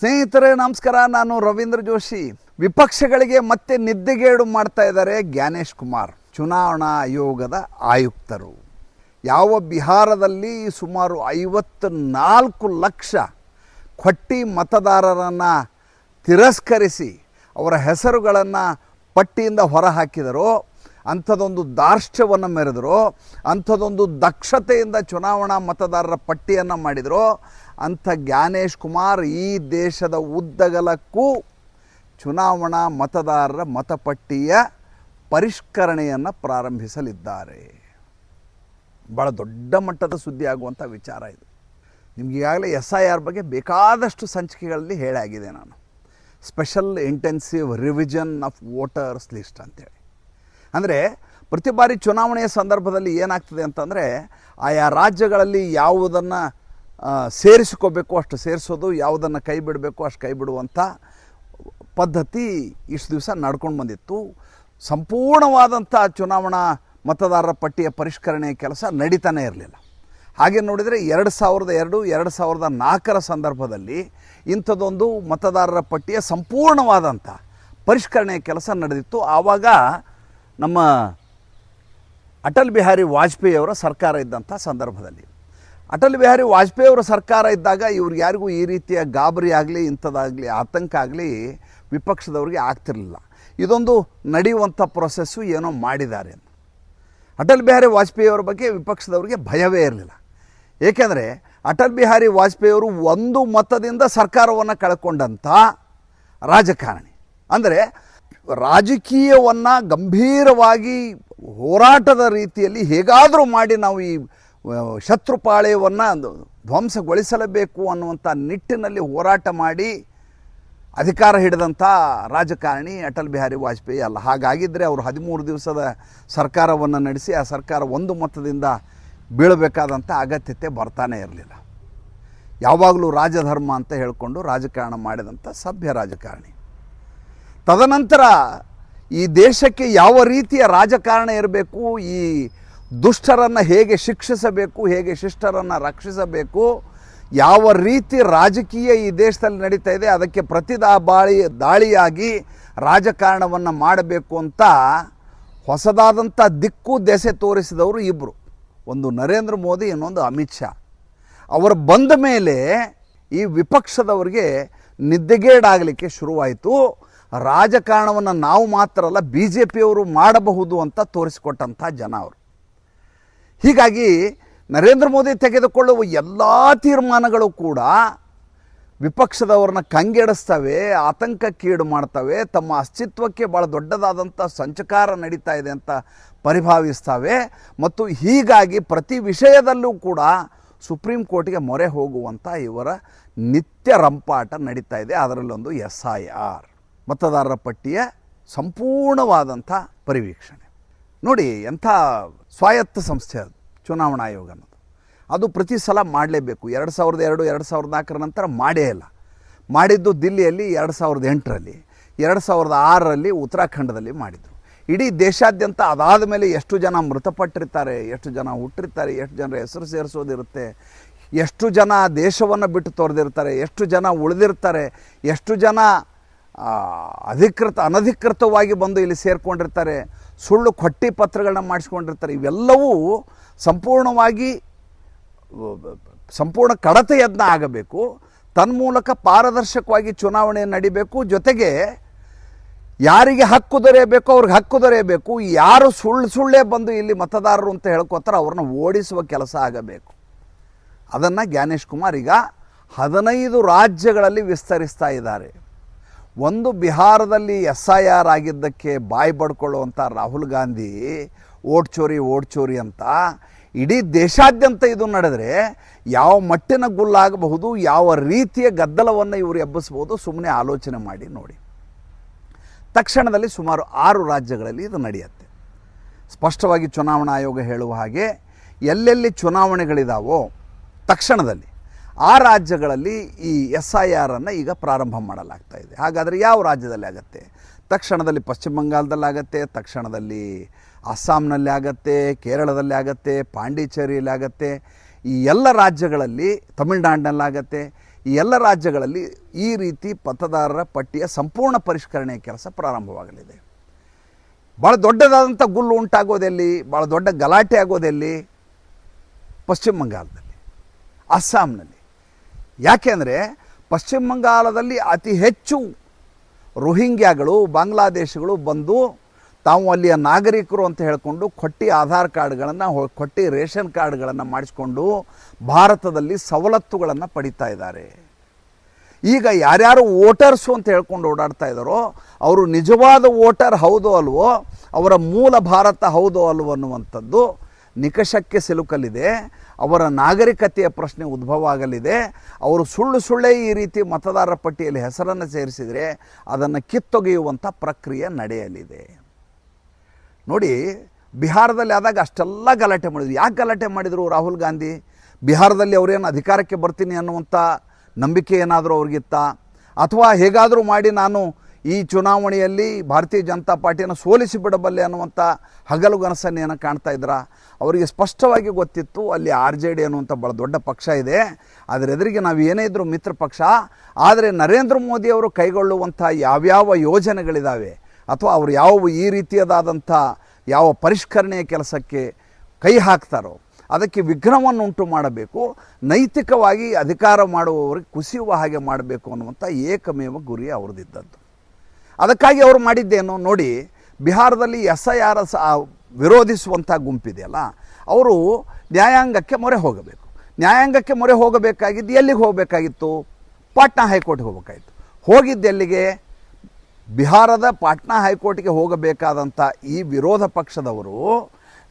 ಸ್ನೇಹಿತರೇ, ನಮಸ್ಕಾರ. ನಾನು ರವೀಂದ್ರ ಜೋಶಿ. ವಿಪಕ್ಷಗಳಿಗೆ ಮತ್ತೆ ನಿದ್ದೆಗೇಡು ಮಾಡ್ತಾ ಇದ್ದಾರೆ ಜ್ಞಾನೇಶ್ ಕುಮಾರ್, ಚುನಾವಣಾ ಆಯೋಗದ ಆಯುಕ್ತರು. ಯಾವ ಬಿಹಾರದಲ್ಲಿ ಸುಮಾರು ಐವತ್ತು ನಾಲ್ಕು ಲಕ್ಷ ಕೊಟ್ಟಿ ಮತದಾರರನ್ನು ತಿರಸ್ಕರಿಸಿ ಅವರ ಹೆಸರುಗಳನ್ನು ಪಟ್ಟಿಯಿಂದ ಹೊರಹಾಕಿದರೋ ಅಂಥದ್ದೊಂದು ದಾರ್ಷ್ಟ್ಯವನ್ನು ಮೆರೆದರು ಅಂಥದ್ದೊಂದು ದಕ್ಷತೆಯಿಂದ ಚುನಾವಣಾ ಮತದಾರರ ಪಟ್ಟಿಯನ್ನು ಮಾಡಿದರೋ ಅಂಥ ಜ್ಞಾನೇಶ್ ಕುಮಾರ್ ಈ ದೇಶದ ಉದ್ದಗಲಕ್ಕೂ ಚುನಾವಣಾ ಮತದಾರರ ಮತಪಟ್ಟಿಯ ಪರಿಷ್ಕರಣೆಯನ್ನು ಪ್ರಾರಂಭಿಸಲಿದ್ದಾರೆ. ಭಾಳ ದೊಡ್ಡ ಮಟ್ಟದ ಸುದ್ದಿ ಆಗುವಂಥ ವಿಚಾರ ಇದು. ನಿಮ್ಗೆ ಈಗಾಗಲೇ ಎಸ್ ಐ ಆರ್ ಬಗ್ಗೆ ಬೇಕಾದಷ್ಟು ಸಂಚಿಕೆಗಳಲ್ಲಿ ಹೇಳಾಗಿದೆ ನಾನು. Special intensive revision of voters list ಅಂತೇಳಿ. ಅಂದರೆ ಪ್ರತಿ ಬಾರಿ ಚುನಾವಣೆಯ ಸಂದರ್ಭದಲ್ಲಿ ಏನಾಗ್ತದೆ ಅಂತಂದರೆ ಆಯಾ ರಾಜ್ಯಗಳಲ್ಲಿ ಯಾವುದನ್ನು ಸೇರಿಸ್ಕೋಬೇಕು, ಅಷ್ಟು ಸೇರಿಸೋದು, ಯಾವುದನ್ನು ಕೈ ಬಿಡಬೇಕು, ಅಷ್ಟು ಕೈ ಬಿಡುವಂಥ ಪದ್ಧತಿ ಇಷ್ಟು ದಿವಸ ನಡ್ಕೊಂಡು ಬಂದಿತ್ತು. ಸಂಪೂರ್ಣವಾದಂಥ ಚುನಾವಣಾ ಮತದಾರರ ಪಟ್ಟಿಯ ಪರಿಷ್ಕರಣೆ ಕೆಲಸ ನಡೀತಾನೆ ಇರಲಿಲ್ಲ. ಹಾಗೆ ನೋಡಿದರೆ ಎರಡು ಸಾವಿರದ ಎರಡು ಎರಡು ಸಾವಿರದ ನಾಲ್ಕರ ಸಂದರ್ಭದಲ್ಲಿ ಇಂಥದ್ದೊಂದು ಮತದಾರರ ಪಟ್ಟಿಯ ಸಂಪೂರ್ಣವಾದಂಥ ಪರಿಷ್ಕರಣೆಯ ಕೆಲಸ ನಡೆದಿತ್ತು. ಆವಾಗ ನಮ್ಮ ಅಟಲ್ ಬಿಹಾರಿ ವಾಜಪೇಯಿ ಅವರ ಸರ್ಕಾರ ಇದ್ದಂಥ ಸಂದರ್ಭದಲ್ಲಿ. ಅಟಲ್ ಬಿಹಾರಿ ವಾಜಪೇಯಿ ಅವರ ಸರ್ಕಾರ ಇದ್ದಾಗ ಇವ್ರಿಗೆ ಯಾರಿಗೂ ಈ ರೀತಿಯ ಗಾಬರಿ ಆಗಲಿ, ಇಂಥದ್ದಾಗಲಿ, ಆತಂಕ ಆಗಲಿ ವಿಪಕ್ಷದವ್ರಿಗೆ ಆಗ್ತಿರಲಿಲ್ಲ. ಇದೊಂದು ನಡೆಯುವಂಥ ಪ್ರೊಸೆಸ್ಸು ಏನೋ ಮಾಡಿದ್ದಾರೆ. ಅಟಲ್ ಬಿಹಾರಿ ವಾಜಪೇಯಿ ಅವರ ಬಗ್ಗೆ ವಿಪಕ್ಷದವ್ರಿಗೆ ಭಯವೇ ಇರಲಿಲ್ಲ. ಏಕೆಂದರೆ ಅಟಲ್ ಬಿಹಾರಿ ವಾಜಪೇಯಿಯವರು ಒಂದು ಮತದಿಂದ ಸರ್ಕಾರವನ್ನು ಕಳ್ಕೊಂಡಂಥ ರಾಜಕಾರಣಿ. ಅಂದರೆ ರಾಜಕೀಯವನ್ನು ಗಂಭೀರವಾಗಿ ಹೋರಾಟದ ರೀತಿಯಲ್ಲಿ ಹೇಗಾದರೂ ಮಾಡಿ ನಾವು ಈ ಶತ್ರುಪಾಳ್ಯವನ್ನು ಧ್ವಂಸಗೊಳಿಸಲೇಬೇಕು ಅನ್ನುವಂಥ ನಿಟ್ಟಿನಲ್ಲಿ ಹೋರಾಟ ಮಾಡಿ ಅಧಿಕಾರ ಹಿಡಿದಂಥ ರಾಜಕಾರಣಿ ಅಟಲ್ ಬಿಹಾರಿ ವಾಜಪೇಯಿ ಅಲ್ಲ. ಹಾಗಾಗಿದ್ದರೆ ಅವರು ಹದಿಮೂರು ದಿವಸದ ಸರ್ಕಾರವನ್ನು ನಡೆಸಿ ಆ ಸರ್ಕಾರ ಒಂದು ಮತದಿಂದ ಬೀಳಬೇಕಾದಂಥ ಅಗತ್ಯತೆ ಬರ್ತಾನೆ ಇರಲಿಲ್ಲ. ಯಾವಾಗಲೂ ರಾಜಧರ್ಮ ಅಂತ ಹೇಳಿಕೊಂಡು ರಾಜಕಾರಣ ಮಾಡಿದಂಥ ಸಭ್ಯ ರಾಜಕಾರಣಿ. ತದನಂತರ ಈ ದೇಶಕ್ಕೆ ಯಾವ ರೀತಿಯ ರಾಜಕಾರಣ ಇರಬೇಕು, ಈ ದುಷ್ಟರನ್ನು ಹೇಗೆ ಶಿಕ್ಷಿಸಬೇಕು, ಹೇಗೆ ಶಿಷ್ಟರನ್ನು ರಕ್ಷಿಸಬೇಕು, ಯಾವ ರೀತಿ ರಾಜಕೀಯ ಈ ದೇಶದಲ್ಲಿ ನಡೀತಾ ಇದೆ, ಅದಕ್ಕೆ ಪ್ರತಿದಾ ಬಾಳಿ, ದಾಳಿಯಾಗಿ ರಾಜಕಾರಣವನ್ನು ಮಾಡಬೇಕು ಅಂತ ಹೊಸದಾದಂಥ ದಿಕ್ಕು ದೆಸೆ ತೋರಿಸಿದವರು ಇಬ್ಬರು ಒಂದು ನರೇಂದ್ರ ಮೋದಿ, ಇನ್ನೊಂದು ಅಮಿತ್ ಶಾ. ಅವರು ಬಂದ ಮೇಲೆ ಈ ವಿಪಕ್ಷದವರಿಗೆ ನಿದ್ದೆಗೇಡಾಗಲಿಕ್ಕೆ ಶುರುವಾಯಿತು. ರಾಜಕಾರಣವನ್ನು ನಾವು ಮಾತ್ರ ಅಲ್ಲ, ಬಿ ಜೆ ಪಿಯವರು ಮಾಡಬಹುದು ಅಂತ ತೋರಿಸಿಕೊಟ್ಟಂಥ ಜನ ಅವರು. ಹೀಗಾಗಿ ನರೇಂದ್ರ ಮೋದಿ ತೆಗೆದುಕೊಳ್ಳುವ ಎಲ್ಲ ತೀರ್ಮಾನಗಳು ಕೂಡ ವಿಪಕ್ಷದವ್ರನ್ನ ಕಂಗೆಡಿಸ್ತವೆ ಆತಂಕಕ್ಕೀಡು ಮಾಡ್ತವೆ, ತಮ್ಮ ಅಸ್ತಿತ್ವಕ್ಕೆ ಭಾಳ ದೊಡ್ಡದಾದಂಥ ಸಂಚಕಾರ ನಡೀತಾ ಇದೆ ಅಂತ ಪರಿಭಾವಿಸ್ತವೆ. ಮತ್ತು ಹೀಗಾಗಿ ಪ್ರತಿ ವಿಷಯದಲ್ಲೂ ಕೂಡ ಸುಪ್ರೀಂ ಕೋರ್ಟ್ಗೆ ಮೊರೆ ಹೋಗುವಂಥ ಇವರ ನಿತ್ಯ ರಂಪಾಟ ನಡೀತಾ ಇದೆ. ಅದರಲ್ಲೊಂದು ಎಸ್ ಐ ಆರ್ ಮತದಾರರ ಪಟ್ಟಿಯ ಸಂಪೂರ್ಣವಾದಂಥ ಪರಿವೀಕ್ಷಣೆ. ನೋಡಿ ಎಂಥ ಸ್ವಾಯತ್ತ ಸಂಸ್ಥೆ ಅದು, ಚುನಾವಣಾ ಆಯೋಗ ಅನ್ನೋದು. ಅದು ಪ್ರತಿ ಸಲ ಮಾಡಲೇಬೇಕು. ಎರಡು ಸಾವಿರದ ಎರಡು ಎರಡು ಸಾವಿರದ ನಾಲ್ಕರ ನಂತರ ಮಾಡೇ ಇಲ್ಲ. ಮಾಡಿದ್ದು ದಿಲ್ಲಿಯಲ್ಲಿ ಎರಡು ಸಾವಿರದ ಎಂಟರಲ್ಲಿ, ಎರಡು ಸಾವಿರದ ಆರರಲ್ಲಿ ಉತ್ತರಾಖಂಡದಲ್ಲಿ ಮಾಡಿದರು. ಇಡೀ ದೇಶಾದ್ಯಂತ ಅದಾದ ಮೇಲೆ ಎಷ್ಟು ಜನ ಮೃತಪಟ್ಟಿರ್ತಾರೆ, ಎಷ್ಟು ಜನ ಹುಟ್ಟಿರ್ತಾರೆ, ಎಷ್ಟು ಜನರ ಹೆಸರು ಸೇರಿಸೋದಿರುತ್ತೆ, ಎಷ್ಟು ಜನ ದೇಶವನ್ನು ಬಿಟ್ಟು ತೊರೆದಿರ್ತಾರೆ, ಎಷ್ಟು ಜನ ಉಳಿದಿರ್ತಾರೆ, ಎಷ್ಟು ಜನ ಅಧಿಕೃತ, ಅನಧಿಕೃತವಾಗಿ ಬಂದು ಇಲ್ಲಿ ಸೇರಿಕೊಂಡಿರ್ತಾರೆ ಸುಳ್ಳು ಕೊಟ್ಟಿ ಪತ್ರಗಳನ್ನ ಮಾಡಿಸ್ಕೊಂಡಿರ್ತಾರೆ. ಇವೆಲ್ಲವೂ ಸಂಪೂರ್ಣವಾಗಿ, ಸಂಪೂರ್ಣ ಕಡತ ಯತ್ನ ಆಗಬೇಕು. ತನ್ಮೂಲಕ ಪಾರದರ್ಶಕವಾಗಿ ಚುನಾವಣೆ ನಡಿಬೇಕು. ಜೊತೆಗೆ ಯಾರಿಗೆ ಹಕ್ಕು ದೊರೆಯಬೇಕು ಅವ್ರಿಗೆ ಹಕ್ಕು ದೊರೆಯಬೇಕು. ಯಾರು ಸುಳ್ಳು, ಸುಳ್ಳೇ ಬಂದು ಇಲ್ಲಿ ಮತದಾರರು ಅಂತ ಹೇಳ್ಕೋತಾರೆ ಅವ್ರನ್ನ ಓಡಿಸುವ ಕೆಲಸ ಆಗಬೇಕು. ಅದನ್ನು ಜ್ಞಾನೇಶ್ ಕುಮಾರ್ ಈಗ ಹದಿನೈದು ರಾಜ್ಯಗಳಲ್ಲಿ ವಿಸ್ತರಿಸ್ತಾ ಇದ್ದಾರೆ. ಒಂದು ಬಿಹಾರದಲ್ಲಿ ಎಸ್ ಐ ಆರ್ ಆಗಿದ್ದಕ್ಕೆ ಬಾಯಿ ಬಡ್ಕೊಳ್ಳುವಂಥ ರಾಹುಲ್ ಗಾಂಧಿ ಓಟ್ ಚೋರಿ ಓಟ್ ಚೋರಿ ಅಂತ ಇಡೀ ದೇಶಾದ್ಯಂತ ಇದು ನಡೆದರೆ ಯಾವ ಮಟ್ಟಿನ ಗುಲ್ಲಾಗಬಹುದು, ಯಾವ ರೀತಿಯ ಗದ್ದಲವನ್ನು ಇವರು ಎಬ್ಬಿಸ್ಬೋದು ಸುಮ್ಮನೆ ಆಲೋಚನೆ ಮಾಡಿ ನೋಡಿ. ತಕ್ಷಣದಲ್ಲಿ ಸುಮಾರು ಆರು ರಾಜ್ಯಗಳಲ್ಲಿ ಇದು ನಡೆಯುತ್ತೆ. ಸ್ಪಷ್ಟವಾಗಿ ಚುನಾವಣಾ ಆಯೋಗ ಹೇಳುವ ಹಾಗೆ ಎಲ್ಲೆಲ್ಲಿ ಚುನಾವಣೆಗಳಿದಾವೋ ತಕ್ಷಣದಲ್ಲಿ ಆ ರಾಜ್ಯಗಳಲ್ಲಿ ಈ ಎಸ್ ಐ ಆರನ್ನು ಈಗ ಪ್ರಾರಂಭ ಮಾಡಲಾಗ್ತಾ ಇದೆ. ಹಾಗಾದರೆ ಯಾವ ರಾಜ್ಯದಲ್ಲಿ ಆಗುತ್ತೆ? ತಕ್ಷಣದಲ್ಲಿ ಪಶ್ಚಿಮ ಬಂಗಾಲದಲ್ಲಿ ಆಗತ್ತೆ, ತಕ್ಷಣದಲ್ಲಿ ಅಸ್ಸಾಂನಲ್ಲಿ ಆಗತ್ತೆ, ಕೇರಳದಲ್ಲಿ ಆಗತ್ತೆ, ಪಾಂಡಿಚೇರಿಯಲ್ಲಿ ಆಗತ್ತೆ. ಈ ಎಲ್ಲ ರಾಜ್ಯಗಳಲ್ಲಿ ತಮಿಳ್ನಾಡಿನಲ್ಲಾಗತ್ತೆ ಈ ಎಲ್ಲ ರಾಜ್ಯಗಳಲ್ಲಿ ಈ ರೀತಿ ಪತದಾರರ ಪಟ್ಟಿಯ ಸಂಪೂರ್ಣ ಪರಿಷ್ಕರಣೆಯ ಕೆಲಸ ಪ್ರಾರಂಭವಾಗಲಿದೆ. ಭಾಳ ದೊಡ್ಡದಾದಂಥ ಗುಲ್ಲು ಉಂಟಾಗೋದೆಲ್ಲಿ ಭಾಳ ದೊಡ್ಡ ಗಲಾಟೆ ಆಗೋದೆಲ್ಲಿ ಪಶ್ಚಿಮ ಬಂಗಾಲದಲ್ಲಿ ಅಸ್ಸಾಂನಲ್ಲಿ. ಯಾಕೆಂದರೆ ಪಶ್ಚಿಮ ಬಂಗಾಳದಲ್ಲಿ ಅತಿ ಹೆಚ್ಚು ರೋಹಿಂಗ್ಯಾಗಳು, ಬಾಂಗ್ಲಾದೇಶಗಳು ಬಂದು ತಾವು ಅಲ್ಲಿಯ ನಾಗರಿಕರು ಅಂತ ಹೇಳಿಕೊಂಡು ಕೊಟ್ಟಿ ಆಧಾರ್ ಕಾರ್ಡ್ಗಳನ್ನು ಕೊಟ್ಟಿ ರೇಷನ್ ಕಾರ್ಡ್ಗಳನ್ನು ಮಾಡಿಸ್ಕೊಂಡು ಭಾರತದಲ್ಲಿ ಸವಲತ್ತುಗಳನ್ನು ಪಡಿತಾ ಇದ್ದಾರೆ. ಈಗ ಯಾರ್ಯಾರು ವೋಟರ್ಸು ಅಂತ ಹೇಳ್ಕೊಂಡು ಓಡಾಡ್ತಾ ಇದ್ದಾರೋ, ಅವರು ನಿಜವಾದ ವೋಟರ್ ಹೌದೋ ಅಲ್ವೋ, ಅವರ ಮೂಲ ಭಾರತ ಹೌದೋ ಅಲ್ವೋ ಅನ್ನುವಂಥದ್ದು ನಿಕಷಕ್ಕೆ ಸಿಲುಕಲಿದೆ. ಅವರ ನಾಗರಿಕತೆಯ ಪ್ರಶ್ನೆ ಉದ್ಭವ ಆಗಲಿದೆ. ಅವರು ಸುಳ್ಳು ಸುಳ್ಳೇ ಈ ರೀತಿ ಮತದಾರರ ಪಟ್ಟಿಯಲ್ಲಿ ಹೆಸರನ್ನು ಸೇರಿಸಿದರೆ ಅದನ್ನು ಕಿತ್ತೊಗೆಯುವಂಥ ಪ್ರಕ್ರಿಯೆ ನಡೆಯಲಿದೆ. ನೋಡಿ, ಬಿಹಾರದಲ್ಲಿ ಆದಾಗ ಅಷ್ಟೆಲ್ಲ ಗಲಾಟೆ ಮಾಡಿದ್ರು. ಯಾಕೆ ಗಲಾಟೆ ಮಾಡಿದರು ರಾಹುಲ್ ಗಾಂಧಿ? ಬಿಹಾರದಲ್ಲಿ ಅವರೇನು ಅಧಿಕಾರಕ್ಕೆ ಬರ್ತೀನಿ ಅನ್ನುವಂಥ ನಂಬಿಕೆ ಏನಾದರೂ ಅವ್ರಿಗಿತ್ತ? ಅಥವಾ ಹೇಗಾದರೂ ಮಾಡಿ ನಾನು ಈ ಚುನಾವಣೆಯಲ್ಲಿ ಭಾರತೀಯ ಜನತಾ ಪಾರ್ಟಿಯನ್ನು ಸೋಲಿಸಿಬಿಡಬಲ್ಲೆ ಅನ್ನುವಂಥ ಹಗಲು ಗನಸನ್ನೇನು ಕಾಣ್ತಾ ಇದ್ರ? ಅವರಿಗೆ ಸ್ಪಷ್ಟವಾಗಿ ಗೊತ್ತಿತ್ತು, ಅಲ್ಲಿ ಆರ್ ಜೆ ಡಿ ಅನ್ನುವಂಥ ಭಾಳ ದೊಡ್ಡ ಪಕ್ಷ ಇದೆ. ಅದರ ಎದುರಿಗೆ ನಾವು ಏನೇ ಇದ್ದರೂ ಮಿತ್ರ ಪಕ್ಷ. ಆದರೆ ನರೇಂದ್ರ ಮೋದಿ ಅವರು ಕೈಗೊಳ್ಳುವಂಥ ಯಾವ್ಯಾವ ಯೋಜನೆಗಳಿದ್ದಾವೆ ಅಥವಾ ಅವರು ಯಾವ ಈ ರೀತಿಯದಾದಂಥ ಯಾವ ಪರಿಷ್ಕರಣೆಯ ಕೆಲಸಕ್ಕೆ ಕೈ ಹಾಕ್ತಾರೋ, ಅದಕ್ಕೆ ವಿಘ್ನವನ್ನು ಉಂಟು ಮಾಡಬೇಕು, ನೈತಿಕವಾಗಿ ಅಧಿಕಾರ ಮಾಡುವವರಿಗೆ ಕುಸಿಯುವ ಹಾಗೆ ಮಾಡಬೇಕು ಅನ್ನುವಂಥ ಏಕಮೇವ ಗುರಿ ಅವ್ರದ್ದಿದ್ದದ್ದು. ಅದಕ್ಕಾಗಿ ಅವರು ಮಾಡಿದ್ದೇನು ನೋಡಿ, ಬಿಹಾರದಲ್ಲಿ ಎಸ್ ಐ ಆರ್ ಎಸ್ ವಿರೋಧಿಸುವಂಥ ಗುಂಪಿದೆಯಲ್ಲ, ಅವರು ನ್ಯಾಯಾಂಗಕ್ಕೆ ಮೊರೆ ಹೋಗಬೇಕು. ನ್ಯಾಯಾಂಗಕ್ಕೆ ಮೊರೆ ಹೋಗಬೇಕಾಗಿದ್ದು ಎಲ್ಲಿಗೆ ಹೋಗಬೇಕಾಗಿತ್ತು? ಪಾಟ್ನಾ ಹೈಕೋರ್ಟ್ಗೆ ಹೋಗಬೇಕಾಗಿತ್ತು. ಹೋಗಿದ್ದೆಲ್ಲಿಗೆ ಬಿಹಾರದ ಪಾಟ್ನಾ ಹೈಕೋರ್ಟ್ಗೆ ಹೋಗಬೇಕಾದಂಥ ಈ ವಿರೋಧ ಪಕ್ಷದವರು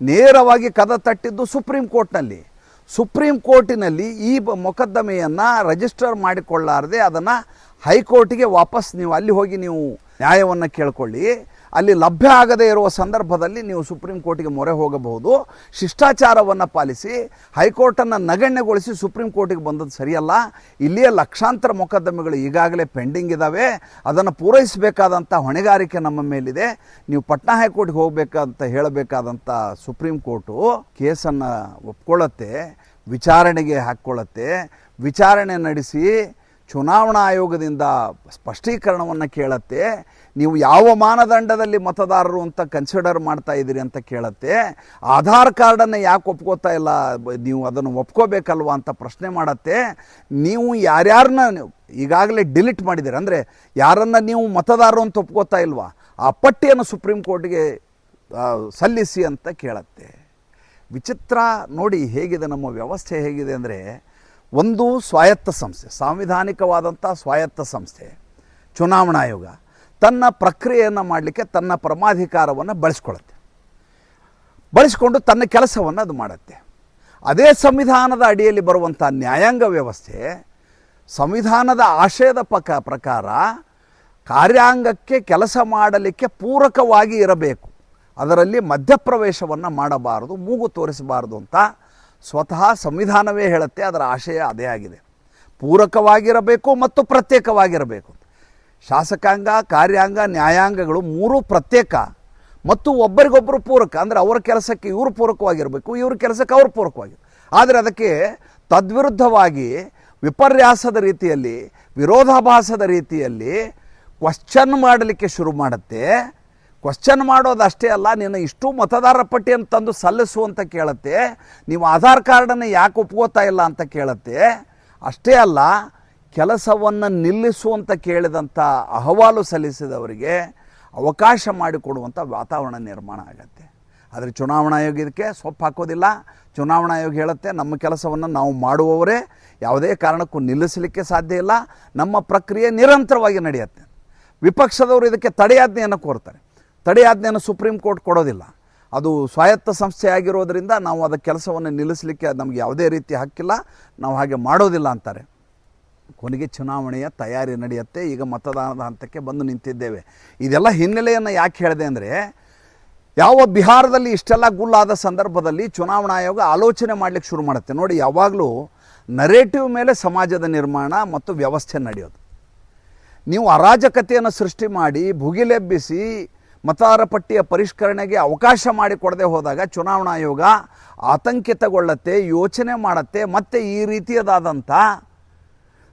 ನೇರವಾಗಿ ಕದ ತಟ್ಟಿದ್ದು ಸುಪ್ರೀಂ ಕೋರ್ಟ್ನಲ್ಲಿ. ಸುಪ್ರೀಂ ಕೋರ್ಟಿನಲ್ಲಿ ಈ ಮೊಕದ್ದಮೆಯನ್ನು ರಿಜಿಸ್ಟರ್ ಮಾಡಿಕೊಳ್ಳಾರದೆ ಅದನ್ನು ಹೈಕೋರ್ಟಿಗೆ ವಾಪಸ್ ನೀವು ಅಲ್ಲಿ ಹೋಗಿ ನೀವು ನ್ಯಾಯವನ್ನು ಕೇಳ್ಕೊಳ್ಳಿ. ಅಲ್ಲಿ ಲಭ್ಯ ಆಗದೇ ಇರುವ ಸಂದರ್ಭದಲ್ಲಿ ನೀವು ಸುಪ್ರೀಂ ಕೋರ್ಟಿಗೆ ಮೊರೆ ಹೋಗಬಹುದು. ಶಿಷ್ಟಾಚಾರವನ್ನು ಪಾಲಿಸಿ, ಹೈಕೋರ್ಟನ್ನು ನಗಣ್ಯಗೊಳಿಸಿ ಸುಪ್ರೀಂ ಕೋರ್ಟಿಗೆ ಬಂದದ್ದು ಸರಿಯಲ್ಲ. ಇಲ್ಲಿಯೇ ಲಕ್ಷಾಂತರ ಮೊಕದ್ದಮೆಗಳು ಈಗಾಗಲೇ ಪೆಂಡಿಂಗ್ ಇದ್ದಾವೆ ಅದನ್ನು ಪೂರೈಸಬೇಕಾದಂಥ ಹೊಣೆಗಾರಿಕೆ ನಮ್ಮ ಮೇಲಿದೆ. ನೀವು ಪಟ್ನಾ ಹೈಕೋರ್ಟ್ಗೆ ಹೋಗಬೇಕಂತ ಹೇಳಬೇಕಾದಂಥ ಸುಪ್ರೀಂ ಕೋರ್ಟು ಕೇಸನ್ನು ಒಪ್ಕೊಳ್ಳುತ್ತೆ, ವಿಚಾರಣೆಗೆ ಹಾಕ್ಕೊಳ್ಳತ್ತೆ. ವಿಚಾರಣೆ ನಡೆಸಿ ಚುನಾವಣಾ ಆಯೋಗದಿಂದ ಸ್ಪಷ್ಟೀಕರಣವನ್ನು ಕೇಳತ್ತೆ. ನೀವು ಯಾವ ಮಾನದಂಡದಲ್ಲಿ ಮತದಾರರು ಅಂತ ಕನ್ಸಿಡರ್ ಮಾಡ್ತಾ ಇದ್ದೀರಿ ಅಂತ ಕೇಳತ್ತೆ. ಆಧಾರ್ ಕಾರ್ಡನ್ನು ಯಾಕೆ ಒಪ್ಕೋತಾ ಇಲ್ಲ? ನೀವು ಅದನ್ನು ಒಪ್ಕೋಬೇಕಲ್ವಾ ಅಂತ ಪ್ರಶ್ನೆ ಮಾಡತ್ತೆ. ನೀವು ಯಾರ್ಯಾರನ್ನ ಈಗಾಗಲೇ ಡಿಲೀಟ್ ಮಾಡಿದ್ದೀರಿ. ಅಂದರೆ ಯಾರನ್ನ ನೀವು ಮತದಾರರು ಅಂತ ಒಪ್ಕೋತಾ ಇಲ್ವಾ? ಆ ಪಟ್ಟಿಯನ್ನು ಸುಪ್ರೀಂ ಕೋರ್ಟ್ಗೆ ಸಲ್ಲಿಸಿ ಅಂತ ಕೇಳತ್ತೆ. ವಿಚಿತ್ರ ನೋಡಿ ಹೇಗಿದೆ ನಮ್ಮ ವ್ಯವಸ್ಥೆ ಹೇಗಿದೆ ಅಂದರೆ ಒಂದು ಸ್ವಾಯತ್ತ ಸಂಸ್ಥೆ, ಸಾಂವಿಧಾನಿಕವಾದಂಥ ಸ್ವಾಯತ್ತ ಸಂಸ್ಥೆ, ಚುನಾವಣಾ ಆಯೋಗ, ತನ್ನ ಪ್ರಕ್ರಿಯೆಯನ್ನು ಮಾಡಲಿಕ್ಕೆ ತನ್ನ ಪರಮಾಧಿಕಾರವನ್ನು ಬಳಸ್ಕೊಳ್ಳುತ್ತೆ. ಬಳಸಿಕೊಂಡು ತನ್ನ ಕೆಲಸವನ್ನು ಅದು ಮಾಡುತ್ತೆ. ಅದೇ ಸಂವಿಧಾನದ ಅಡಿಯಲ್ಲಿ ಬರುವಂಥ ನ್ಯಾಯಾಂಗ ವ್ಯವಸ್ಥೆ, ಸಂವಿಧಾನದ ಆಶಯದ ಪಕ, ಪ್ರಕಾರ ಕಾರ್ಯಾಂಗಕ್ಕೆ ಕೆಲಸ ಮಾಡಲಿಕ್ಕೆ ಪೂರಕವಾಗಿ ಇರಬೇಕು. ಅದರಲ್ಲಿ ಮಧ್ಯಪ್ರವೇಶವನ್ನು ಮಾಡಬಾರದು, ಮೂಗು ತೋರಿಸಬಾರದು ಅಂತ ಸ್ವತಃ ಸಂವಿಧಾನವೇ ಹೇಳುತ್ತೆ, ಅದರ ಆಶಯ ಅದೇ ಆಗಿದೆ. ಪೂರಕವಾಗಿರಬೇಕು ಮತ್ತು ಪ್ರತ್ಯೇಕವಾಗಿರಬೇಕು. ಶಾಸಕಾಂಗ, ಕಾರ್ಯಾಂಗ, ನ್ಯಾಯಾಂಗಗಳು ಮೂರೂ ಪ್ರತ್ಯೇಕ ಮತ್ತು ಒಬ್ಬರಿಗೊಬ್ಬರು ಪೂರಕ, ಅಂದರೆ ಅವರ ಕೆಲಸಕ್ಕೆ ಇವರು ಪೂರಕವಾಗಿರಬೇಕು, ಇವ್ರ ಕೆಲಸಕ್ಕೆ ಅವ್ರು ಪೂರಕವಾಗಿರ್ಬೇಕು. ಆದರೆ ಅದಕ್ಕೆ ತದ್ವಿರುದ್ಧವಾಗಿ ವಿಪರ್ಯಾಸದ ರೀತಿಯಲ್ಲಿ, ವಿರೋಧಾಭಾಸದ ರೀತಿಯಲ್ಲಿ ಕ್ವಶ್ಚನ್ ಮಾಡಲಿಕ್ಕೆ ಶುರು ಮಾಡುತ್ತೆ. ಕ್ವಶ್ಚನ್ ಮಾಡೋದಷ್ಟೇ ಅಲ್ಲ, ನಿನ್ನ ಇಷ್ಟು ಮತದಾರರ ಪಟ್ಟಿಯನ್ನು ತಂದು ಸಲ್ಲಿಸು ಅಂತ ಕೇಳುತ್ತೆ. ನೀವು ಆಧಾರ್ ಕಾರ್ಡನ್ನು ಯಾಕೆ ಒಪ್ಕೋತಾ ಇಲ್ಲ ಅಂತ ಕೇಳುತ್ತೆ. ಅಷ್ಟೇ ಅಲ್ಲ, ಕೆಲಸವನ್ನು ನಿಲ್ಲಿಸು ಅಂತ ಕೇಳಿದಂಥ ಅಹವಾಲು ಸಲ್ಲಿಸಿದವರಿಗೆ ಅವಕಾಶ ಮಾಡಿಕೊಡುವಂಥ ವಾತಾವರಣ ನಿರ್ಮಾಣ ಆಗತ್ತೆ. ಆದರೆ ಚುನಾವಣಾ ಆಯೋಗ ಇದಕ್ಕೆ ಸೊಪ್ಪು ಹಾಕೋದಿಲ್ಲ. ಚುನಾವಣಾ ಆಯೋಗ ಹೇಳುತ್ತೆ, ನಮ್ಮ ಕೆಲಸವನ್ನು ನಾವು ಮಾಡುವವರೇ, ಯಾವುದೇ ಕಾರಣಕ್ಕೂ ನಿಲ್ಲಿಸಲಿಕ್ಕೆ ಸಾಧ್ಯ ಇಲ್ಲ. ನಮ್ಮ ಪ್ರಕ್ರಿಯೆ ನಿರಂತರವಾಗಿ ನಡೆಯುತ್ತೆ. ವಿಪಕ್ಷದವರು ಇದಕ್ಕೆ ತಡೆಯಾಜ್ಞೆಯನ್ನು ಕೋರ್ತಾರೆ. ತಡೆಯಾಜ್ಞೆಯನ್ನು ಸುಪ್ರೀಂ ಕೋರ್ಟ್ ಕೊಡೋದಿಲ್ಲ. ಅದು ಸ್ವಾಯತ್ತ ಸಂಸ್ಥೆ ಆಗಿರೋದರಿಂದ ನಾವು ಅದಕ್ಕೆ ಕೆಲಸವನ್ನು ನಿಲ್ಲಿಸಲಿಕ್ಕೆ ನಮಗೆ ಯಾವುದೇ ರೀತಿ ಹಕ್ಕಿಲ್ಲ. ನಾವು ಹಾಗೆ ಮಾಡೋದಿಲ್ಲ ಅಂತಾರೆ. ಕೊನೆಗೆ ಚುನಾವಣೆಯ ತಯಾರಿ ನಡೆಯುತ್ತೆ. ಈಗ ಮತದಾನದ ಹಂತಕ್ಕೆ ಬಂದು ನಿಂತಿದ್ದೇವೆ. ಇದೆಲ್ಲ ಹಿನ್ನೆಲೆಯನ್ನು ಯಾಕೆ ಹೇಳಿದೆ ಅಂದರೆ, ಯಾವ ಬಿಹಾರದಲ್ಲಿ ಇಷ್ಟೆಲ್ಲ ಗುಲ್ಲಾದ ಸಂದರ್ಭದಲ್ಲಿ ಚುನಾವಣಾ ಆಯೋಗ ಆಲೋಚನೆ ಮಾಡಲಿಕ್ಕೆ ಶುರು ಮಾಡುತ್ತೆ. ನೋಡಿ, ಯಾವಾಗಲೂ ನರೇಟಿವ್ ಮೇಲೆ ಸಮಾಜದ ನಿರ್ಮಾಣ ಮತ್ತು ವ್ಯವಸ್ಥೆ ನಡೆಯೋದು. ನೀವು ಅರಾಜಕತೆಯನ್ನು ಸೃಷ್ಟಿ ಮಾಡಿ, ಭುಗಿಲೆಬ್ಬಿಸಿ ಮತದಾರ ಪಟ್ಟಿಯ ಪರಿಷ್ಕರಣೆಗೆ ಅವಕಾಶ ಮಾಡಿಕೊಡದೆ ಹೋದಾಗ ಚುನಾವಣಾ ಆಯೋಗ ಆತಂಕಿತಗೊಳ್ಳತ್ತೆ, ಯೋಚನೆ ಮಾಡತ್ತೆ, ಮತ್ತೆ ಈ ರೀತಿಯದಾದಂಥ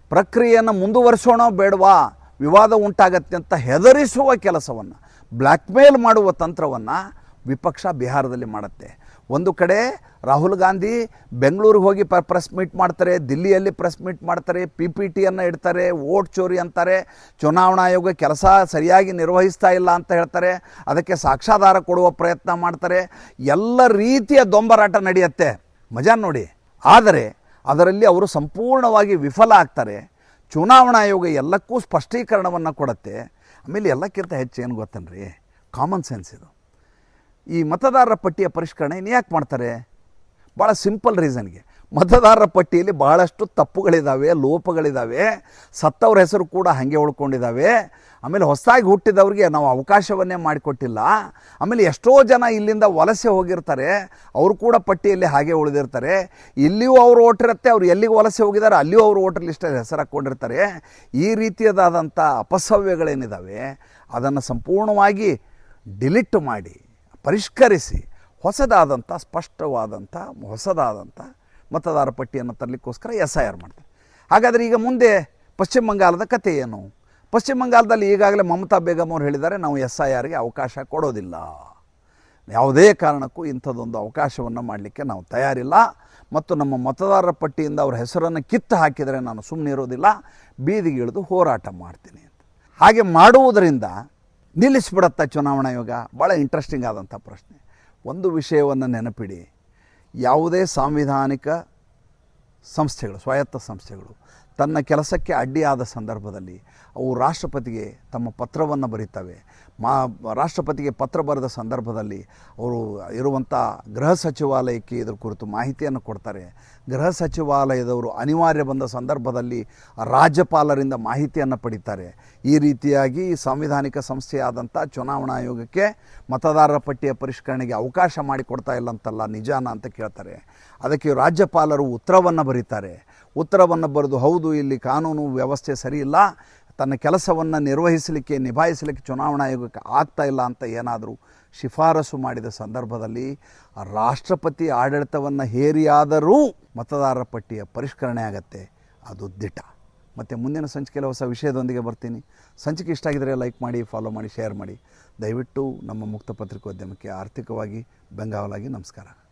ಪ್ರಕ್ರಿಯೆಯನ್ನು ಮುಂದುವರಿಸೋಣ ಬೇಡವಾ? ವಿವಾದ ಉಂಟಾಗತ್ತೆ ಅಂತ ಹೆದರಿಸುವ ಕೆಲಸವನ್ನು, ಬ್ಲ್ಯಾಕ್ಮೇಲ್ ಮಾಡುವ ತಂತ್ರವನ್ನು ವಿಪಕ್ಷ ಬಿಹಾರದಲ್ಲಿ ಮಾಡುತ್ತೆ. ಒಂದು ಕಡೆ ರಾಹುಲ್ ಗಾಂಧಿ ಬೆಂಗಳೂರಿಗೆ ಹೋಗಿ ಪ ಪ್ರೆಸ್ ಮೀಟ್ ಮಾಡ್ತಾರೆ, ದಿಲ್ಲಿಯಲ್ಲಿ ಪ್ರೆಸ್ ಮೀಟ್ ಮಾಡ್ತಾರೆ ಪಿ ಪಿ ಟಿಯನ್ನು ಇಡ್ತಾರೆ ವೋಟ್ ಚೋರಿ ಅಂತಾರೆ, ಚುನಾವಣಾ ಆಯೋಗ ಕೆಲಸ ಸರಿಯಾಗಿ ನಿರ್ವಹಿಸ್ತಾ ಇಲ್ಲ ಅಂತ ಹೇಳ್ತಾರೆ, ಅದಕ್ಕೆ ಸಾಕ್ಷಾಧಾರ ಕೊಡುವ ಪ್ರಯತ್ನ ಮಾಡ್ತಾರೆ, ಎಲ್ಲ ರೀತಿಯ ದೊಂಬರಾಟ ನಡೆಯುತ್ತೆ. ಮಜಾ ನೋಡಿ. ಆದರೆ ಅದರಲ್ಲಿ ಅವರು ಸಂಪೂರ್ಣವಾಗಿ ವಿಫಲ ಆಗ್ತಾರೆ. ಚುನಾವಣಾ ಆಯೋಗ ಎಲ್ಲಕ್ಕೂ ಸ್ಪಷ್ಟೀಕರಣವನ್ನು ಕೊಡುತ್ತೆ. ಆಮೇಲೆ ಎಲ್ಲಕ್ಕಿಂತ ಹೆಚ್ಚು ಏನು ಗೊತ್ತನ್ರಿ? ಕಾಮನ್ ಸೆನ್ಸ್ ಇದು. ಈ ಮತದಾರರ ಪಟ್ಟಿಯ ಪರಿಷ್ಕರಣೆ ಯಾಕೆ ಮಾಡ್ತಾರೆ? ಭಾಳ ಸಿಂಪಲ್ ರೀಸನ್ಗೆ. ಮತದಾರರ ಪಟ್ಟಿಯಲ್ಲಿ ಬಹಳಷ್ಟು ತಪ್ಪುಗಳಿದ್ದಾವೆ ಲೋಪಗಳಿದ್ದಾವೆ ಸತ್ತವ್ರ ಹೆಸರು ಕೂಡ ಹಾಗೆ ಉಳ್ಕೊಂಡಿದ್ದಾವೆ ಆಮೇಲೆ ಹೊಸದಾಗಿ ಹುಟ್ಟಿದವ್ರಿಗೆ ನಾವು ಅವಕಾಶವನ್ನೇ ಮಾಡಿಕೊಟ್ಟಿಲ್ಲ. ಆಮೇಲೆ ಎಷ್ಟೋ ಜನ ಇಲ್ಲಿಂದ ವಲಸೆ ಹೋಗಿರ್ತಾರೆ, ಅವರು ಕೂಡ ಪಟ್ಟಿಯಲ್ಲಿ ಹಾಗೆ ಉಳಿದಿರ್ತಾರೆ. ಇಲ್ಲಿಯೂ ಅವ್ರು ಓಟಿರುತ್ತೆ, ಅವ್ರು ಎಲ್ಲಿಗೆ ವಲಸೆ ಹೋಗಿದ್ದಾರೆ ಅಲ್ಲಿಯೂ ಅವರು ಓಟರ್ ಲಿಸ್ಟಲ್ಲಿ ಹೆಸರು ಹಾಕ್ಕೊಂಡಿರ್ತಾರೆ. ಈ ರೀತಿಯದಾದಂಥ ಅಪಸವ್ಯಗಳೇನಿದ್ದಾವೆ ಅದನ್ನು ಸಂಪೂರ್ಣವಾಗಿ ಡಿಲೀಟ್ ಮಾಡಿ. ಪರಿಷ್ಕರಿಸಿ ಹೊಸದಾದಂಥ, ಸ್ಪಷ್ಟವಾದಂಥ, ಹೊಸದಾದಂಥ ಮತದಾರ ಪಟ್ಟಿಯನ್ನು ತರಲಿಕ್ಕೋಸ್ಕರ ಎಸ್ ಐ ಆರ್ ಮಾಡ್ತಾರೆ. ಹಾಗಾದರೆ ಈಗ ಮುಂದೆ ಪಶ್ಚಿಮ ಬಂಗಾಳದ ಕಥೆ ಏನು? ಪಶ್ಚಿಮ ಬಂಗಾಲದಲ್ಲಿ ಈಗಾಗಲೇ ಮಮತಾ ಬೇಗಮ್ ಅವರು ಹೇಳಿದ್ದಾರೆ, ನಾವು ಎಸ್ ಐ ಆರ್ಗೆ ಅವಕಾಶ ಕೊಡೋದಿಲ್ಲ. ಯಾವುದೇ ಕಾರಣಕ್ಕೂ ಇಂಥದ್ದೊಂದು ಅವಕಾಶವನ್ನು ಮಾಡಲಿಕ್ಕೆ ನಾವು ತಯಾರಿಲ್ಲ. ಮತ್ತು ನಮ್ಮ ಮತದಾರರ ಪಟ್ಟಿಯಿಂದ ಅವರ ಹೆಸರನ್ನು ಕಿತ್ತು ಹಾಕಿದರೆ ನಾನು ಸುಮ್ಮನೆ ಇರೋದಿಲ್ಲ ಬೀದಿಗೆ ಇಳಿದು ಹೋರಾಟ ಮಾಡ್ತೀನಿ ಅಂತ. ಹಾಗೆ ಮಾಡುವುದರಿಂದ ನಿಲ್ಲಿಸ್ಬಿಡತ್ತ ಚುನಾವಣಾ ಆಯೋಗ ಭಾಳ ಇಂಟ್ರೆಸ್ಟಿಂಗ್ ಆದಂಥ ಪ್ರಶ್ನೆ. ಒಂದು ವಿಷಯವನ್ನು ನೆನಪಿಡಿ. ಯಾವುದೇ ಸಾಂವಿಧಾನಿಕ ಸಂಸ್ಥೆಗಳು, ಸ್ವಾಯತ್ತ ಸಂಸ್ಥೆಗಳು ತನ್ನ ಕೆಲಸಕ್ಕೆ ಅಡ್ಡಿಯಾದ ಸಂದರ್ಭದಲ್ಲಿ ಅವು ರಾಷ್ಟ್ರಪತಿಗೆ ತಮ್ಮ ಪತ್ರವನ್ನು ಬರೀತವೆ. ಮಾ, ರಾಷ್ಟ್ರಪತಿಗೆ ಪತ್ರ ಬರೆದ ಸಂದರ್ಭದಲ್ಲಿ ಅವರು ಇರುವಂಥ ಗೃಹ ಸಚಿವಾಲಯಕ್ಕೆ ಇದರ ಕುರಿತು ಮಾಹಿತಿಯನ್ನು ಕೊಡ್ತಾರೆ. ಗೃಹ ಸಚಿವಾಲಯದವರು ಅನಿವಾರ್ಯ ಬಂದ ಸಂದರ್ಭದಲ್ಲಿ ರಾಜ್ಯಪಾಲರಿಂದ ಮಾಹಿತಿಯನ್ನು ಪಡಿತಾರೆ. ಈ ರೀತಿಯಾಗಿ ಸಾಂವಿಧಾನಿಕ ಸಂಸ್ಥೆಯಾದಂಥ ಚುನಾವಣಾ ಆಯೋಗಕ್ಕೆ ಮತದಾರರ ಪಟ್ಟಿಯ ಪರಿಷ್ಕರಣೆಗೆ ಅವಕಾಶ ಮಾಡಿಕೊಡ್ತಾ ಇಲ್ಲ ಅಂತಲ್ಲ ನಿಜಾನ ಅಂತ ಕೇಳ್ತಾರೆ. ಅದಕ್ಕೆ ರಾಜ್ಯಪಾಲರು ಉತ್ತರವನ್ನು ಬರೀತಾರೆ. ಉತ್ತರವನ್ನು ಬರೆದು, ಹೌದು, ಇಲ್ಲಿ ಕಾನೂನು ವ್ಯವಸ್ಥೆ ಸರಿಯಿಲ್ಲ. ತನ್ನ ಕೆಲಸವನ್ನು ನಿರ್ವಹಿಸಲಿಕ್ಕೆ, ನಿಭಾಯಿಸಲಿಕ್ಕೆ ಚುನಾವಣಾ ಆಯೋಗಕ್ಕೆ ಆಗ್ತಾ ಇಲ್ಲ ಅಂತ ಏನಾದರೂ ಶಿಫಾರಸು ಮಾಡಿದ ಸಂದರ್ಭದಲ್ಲಿ ರಾಷ್ಟ್ರಪತಿ ಆಡಳಿತವನ್ನು ಹೇರಿಯಾದರೂ ಮತದಾರರ ಪಟ್ಟಿಯ ಪರಿಷ್ಕರಣೆ ಆಗತ್ತೆ. ಅದು ದಿಟ ಮತ್ತು ಮುಂದಿನ ಸಂಚಿಕೆಯಲ್ಲಿ ಹೊಸ ವಿಷಯದೊಂದಿಗೆ ಬರ್ತೀನಿ. ಸಂಚಿಕೆ ಇಷ್ಟ ಆಗಿದರೆ ಲೈಕ್ ಮಾಡಿ, ಫಾಲೋ ಮಾಡಿ, ಶೇರ್ ಮಾಡಿ. ದಯವಿಟ್ಟು ನಮ್ಮ ಮುಕ್ತ ಪತ್ರಿಕೋದ್ಯಮಕ್ಕೆ ಆರ್ಥಿಕವಾಗಿ ಬೆಂಗಾವಲಾಗಿ ನಮಸ್ಕಾರ.